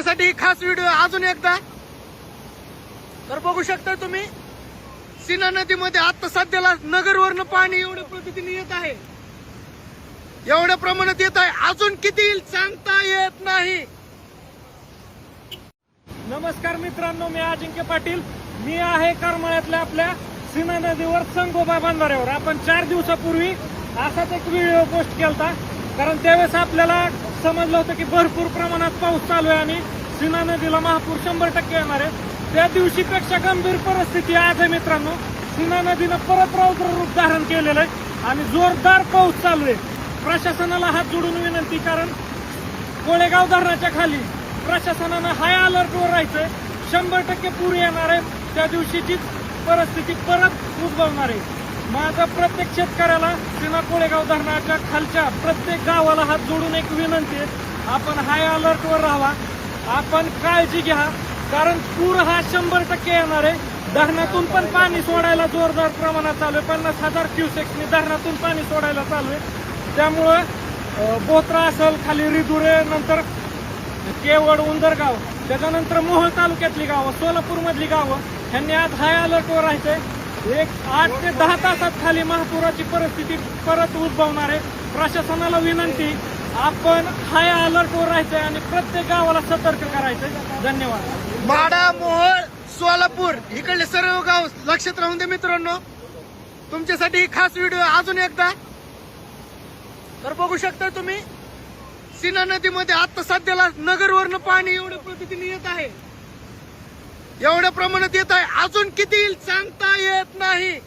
तुमच्यासाठी खास व्हिडिओ अजून एकदा. तर बघू शकता तुम्ही सीना नदीमध्ये आता सध्याला नगरवरनं पाणी एवढ्या पद्धतीने येत आहे. एवढ्या प्रमाणात येत आहे. अजून किती येईल सांगता येत नाही. नमस्कार मित्रांनो मी अजिंक्य पाटील. मी आहे करमाळ्यातल्या आपल्या सीना नदीवर संगोबा बांधाऱ्यावर. आपण चार दिवसापूर्वी असाच एक व्हिडिओ पोस्ट केलता. कारण त्यावेळेस आपल्याला समजलं होतं की भरपूर प्रमाणात पाऊस चालू आहे आणि सीना नदीला महापूर शंभर टक्के येणार आहे. त्या दिवशीपेक्षा गंभीर परिस्थिती आज आहे मित्रांनो. सीना नदीनं परत रौद्र रूप धारण केलेलं आहे आणि जोरदार पाऊस चालू आहे. प्रशासनाला हात जोडून विनंती कारण कोळेगाव धरणाच्या खाली प्रशासनानं हाय अलर्टवर राहायचंय. शंभर टक्के पूर येणार आहे. त्या दिवशीचीच परिस्थिती परत उद्भवणार आहे. माझा प्रत्येक शेतकऱ्याला सीना कोळेगाव धरणाच्या खालच्या प्रत्येक गावाला हात जोडून एक विनंती आहे. आपण हाय अलर्टवर राहावा आपण काळजी घ्या. कारण पूर हा शंभर टक्के येणार आहे. धरणातून पण पाणी सोडायला जोरदार प्रमाणात चालू आहे. पन्नास हजार क्युसेक्सनी धरणातून पाणी सोडायला चालू आहे. त्यामुळं बोत्रा असेल खाली रिधुरे नंतर केवड उंदरगाव त्याच्यानंतर मोहोळ तालुक्यातली गावं सोलापूरमधली गावं ह्यांनी आज हाय अलर्टवर राहायचं आहे एक आठ ते दहा तासात खाली महापुराची परिस्थिती परत उद्भवणार आहे. प्रशासनाला विनंती आपण हाय अलर्टवर राहायचंय आणि प्रत्येक गावाला सतर्क करायचंय. धन्यवाद. माडा मोहोळ सोलापूर इकडले सर्व गाव लक्षात राहून दे मित्रांनो. तुमच्यासाठी खास व्हिडिओ अजून एकदा. तर बघू शकता तुम्ही सीना नदीमध्ये आता सध्याला नगरवरनं पाणी एवढ्या पद्धतीने येत आहे. एवढ्या प्रमाणात येत आहे. अजून किती येईल सांगता येत नाही.